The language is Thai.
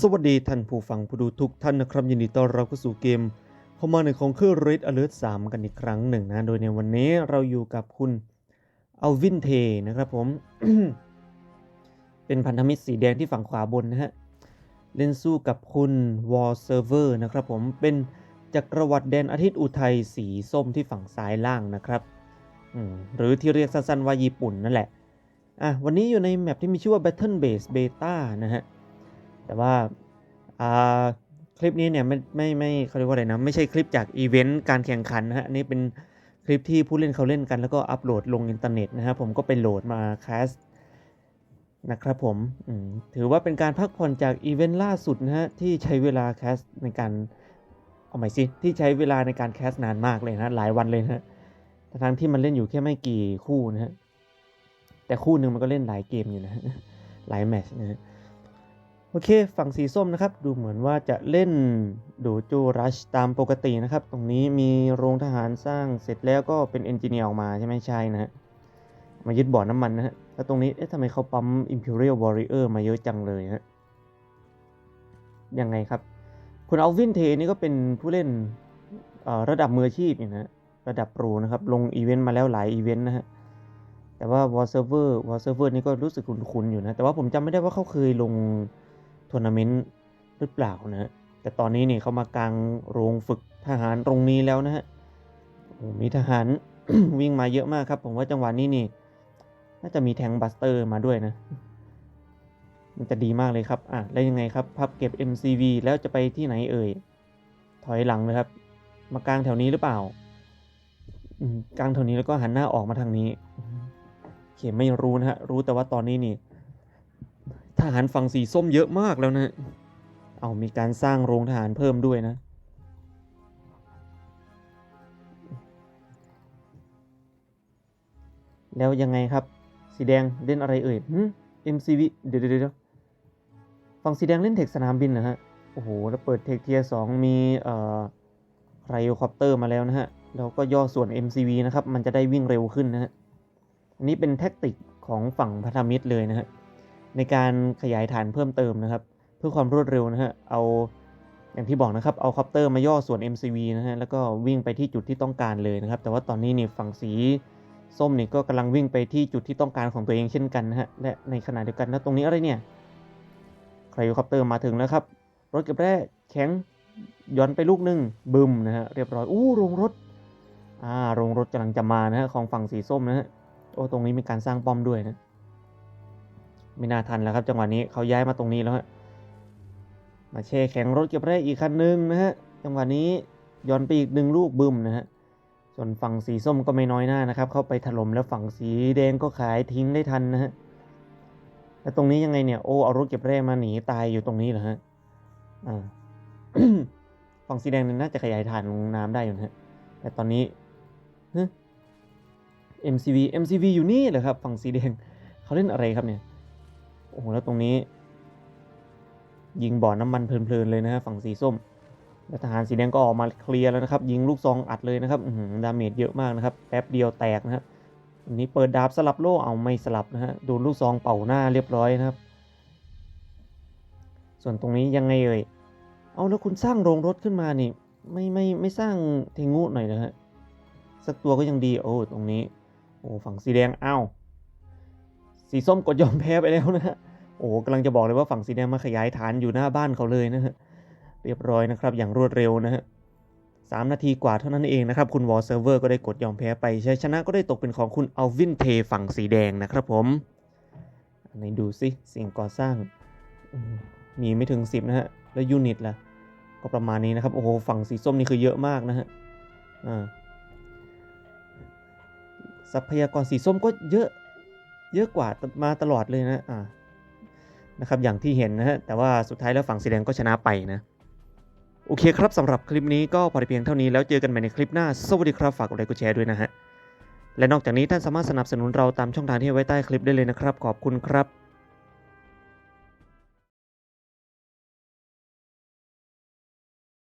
สวัสดีท่านผู้ฟังผู้ดูทุกท่านนะครับ ยินดีต้อนรับเข้าสู่เกมเข้ามาในของเครื่อง Red Alert 3 กันอีกครั้งหนึ่งนะ โดยในวันนี้เราอยู่กับคุณเอัลวินเทนะครับผม เป็นพันธมิตรสีแดงที่ฝั่งขวาบนนะฮะ เล่นสู้กับคุณวอลเซอร์เวอร์นะครับผมเป็นจักรวรรดิแดนอาทิตย์อุทัยสีส้มที่ฝั่งซ้ายล่างนะครับหรือที่เรียกสั้นๆว่าญี่ปุ่นนั่นแหละอะวันนี้อยู่ในแมปที่มีชื่อว่า Battle Base Beta นะฮะ แต่ว่าอ่าคลิปนี้เนี่ยไม่ไม่ไม่เขาเรียกว่าอะไรนะไม่ใช่คลิปจากอีเวนต์การแข่งขันนะฮะอันนี้เป็นคลิปที่ผู้เล่นเขาเล่นกันแล้วก็อัปโหลดลงอินเทอร์เน็ตนะฮะผมก็ไปโหลดมาแคสนะครับผมมถือว่าเป็นการพักผ่อนจากอีเวนต์ล่าสุดนะฮะที่ใช้เวลาแคสในการเอาใหม่สิที่ใช้เวลาในการแคสนานมากเลยนะหลายวันเลยนะทั้งที่มันเล่นอยู่แค่ไม่กี่คู่นะฮะแต่คู่หนึ่งมันก็เล่นหลายเกมอยู่นะหลายแมชนะฮะ โอเค ฝั่งสีส้มนะครับ ดูเหมือนว่าจะเล่นโดโจรัชตามปกตินะครับ ตรงนี้มีโรงทหารสร้างเสร็จแล้วก็เป็นเอนจิเนียร์ออกมาใช่ไหมใช่นะฮะ มายึดบ่อน้ำมันนะฮะ แล้วตรงนี้ เอ๊ะทำไมเขาปั๊ม Imperial Warrior มาเยอะจังเลยฮะ ยังไงครับ คุณอัลวินเทนี่ก็เป็นผู้เล่นระดับมืออาชีพอยู่นะฮะระดับโปรนะครับ ลงอีเวนต์มาแล้วหลายอีเวนต์นะฮะแต่ว่า War Server War Server นี่ก็รู้สึกคุ้นๆอยู่นะ แต่ว่าผมจำไม่ได้ว่าเขาเคยลง ทัวร์นาเมนต์หรือเปล่านะฮะแต่ตอนนี้นี่เขามากางโรงฝึกทหารตรงนี้แล้วนะฮะมีทหารวิ่งมาเยอะมากครับ ผมว่าจังหวะนี้นี่ น่าจะมีแทงบัสเตอร์มาด้วยนะ มันจะดีมากเลยครับ อะ แล้วยังไงครับ พับเก็บ MCV แล้วจะไปที่ไหนเอ่ย ถอยหลังเลยครับ มากลางแถวนี้หรือเปล่ากลางแถวนี้แล้วก็หันหน้าออกมาทางนี้อืมโอเคไม่รู้นะฮะ รู้แต่ว่าตอนนี้นี่ ทหารฝั่งสีส้มเยอะมากแล้วนะ เอามีการสร้างโรงทหารเพิ่มด้วยนะ แล้วยังไงครับ สีแดงเล่นอะไรเอ่ยหึ MCV เดี๋ยวเดี๋ยวเดี๋ยวฝั่งสีแดงเล่นเทคสนามบินนะฮะ โอ้โห แล้วเปิดเทคเทียสองมีเอ่อไรโอคอปเตอร์มาแล้วนะฮะ แล้วก็ย่อส่วน MCV นะครับ มันจะได้วิ่งเร็วขึ้นนะฮะ อันนี้เป็นแท็กติกของฝั่งพัธมิตรเลยนะฮะ ในการขยายฐานเพิ่มเติมนะครับ เพื่อความรวดเร็วนะฮะเอาอย่างที่บอกนะครับเอาคอปเตอร์มาย่อส่วน MCV นะฮะแล้วก็วิ่งไปที่จุดที่ต้องการเลยนะครับ แต่ว่าตอนนี้นี่ฝั่งสีส้มนี่ก็กำลังวิ่งไปที่จุดที่ต้องการของตัวเองเช่นกันนะฮะและในขณะเดียวกันนะตรงนี้อะไรเนี่ยไคลคอปเตอร์มาถึงแล้วครับ รถเก็บแร่แข็งย้อนไปลูกหนึ่งบึมนะฮะเรียบร้อยอู้โรงรถอ่าโรงรถกำลังจะมานะฮะของฝั่งสีส้มนะฮะโอ้ตรงนี้มีการสร้างป้อมด้วยนะ ไม่น่าทันแล้วครับ จังหวะนี้เขาย้ายมาตรงนี้แล้วฮะมาแช่แข็งรถเก็บแร่อีกคันหนึงนะฮะจังหวะนี้ย้อนไปอีกหนึ่งลูกบึ้มนะฮะส่วนฝั่งสีส้มก็ไม่น้อยหน้านะครับ เข้าไปถล่มแล้วฝั่งสีแดงก็ขายทิ้งได้ทันนะฮะแล้วตรงนี้ยังไงเนี่ยโอ้เอารถเก็บแร่มาหนีตายอยู่ตรงนี้เหรอฮะอ่าฝั่งสีแดงเนี่ยน่าจะขยายฐานลงน้ำได้อยู่นะฮะแต่ตอนนี้ฮะ MCV MCV อยู่นี่เหรอครับ ฝั่งสีแดงเขาเล่นอะไรครับเนี่ย โอ้โหแล้วตรงนี้ ยิงบ่อน้ำมันเพลินๆเลยนะฮะฝั่งสีส้มแล้วทหารสีแดงก็ออกมาเคลียร์แล้วนะครับ ยิงลูกซองอัดเลยนะครับอืดาเมจเยอะมากนะครับแป๊บเดียวแตกนะครับอันนี้เปิดดาบสลับโล่เอาไม่สลับนะฮะโดนลูกซองเป่าหน้าเรียบร้อยนะครับ ส่วนตรงนี้ยังไงเอ่ยเอาแล้วคุณสร้างโรงรถขึ้นมานี่ ไม่ไม่ไม่สร้างเทงูหน่อยนะฮะสักตัวก็ยังดีโอ้ตรงนี้โอ้ฝั่งสีแดงอ้าว สีส้มกดยอมแพ้ไปแล้วนะฮะโอ้กำลังจะบอกเลยว่าฝั่งสีแดงมาขยายฐานอยู่หน้าบ้านเขาเลยนะฮะเรียบร้อยนะครับ อย่างรวดเร็วนะฮะสามนาทีกว่าเท่านั้นเองนะครับ คุณวอลเซิร์ฟเวอร์ก็ได้กดยอมแพ้ไปชัยชนะก็ได้ตกเป็นของคุณอัลวินเทฝั่งสีแดงนะครับผมอันนดูสิสิ่งก่อสร้าง มีไม่ถึง 10 นะฮะ แล้วยูนิตล่ะ ก็ประมาณนี้นะครับ โอ้โห ฝั่งสีส้มนี่คือเยอะมากนะฮะอ่าทรัพยากรสีส้มก็เยอะ เยอะกว่ามาตลอดเลยนะอ่านะครับอย่างที่เห็นนะฮะแต่ว่าสุดท้ายแล้วฝั่งสีแดงก็ชนะไปนะโอเคครับสำหรับคลิปนี้ก็พอเพียงเท่านี้แล้วเจอกันใหม่ในคลิปหน้า สวัสดีครับฝากกดไลค์กดแชร์ด้วยนะฮะและนอกจากนี้ท่านสามารถสนับสนุนเราตามช่องทางที่ไว้ใต้คลิปได้เลยนะครับ ขอบคุณครับ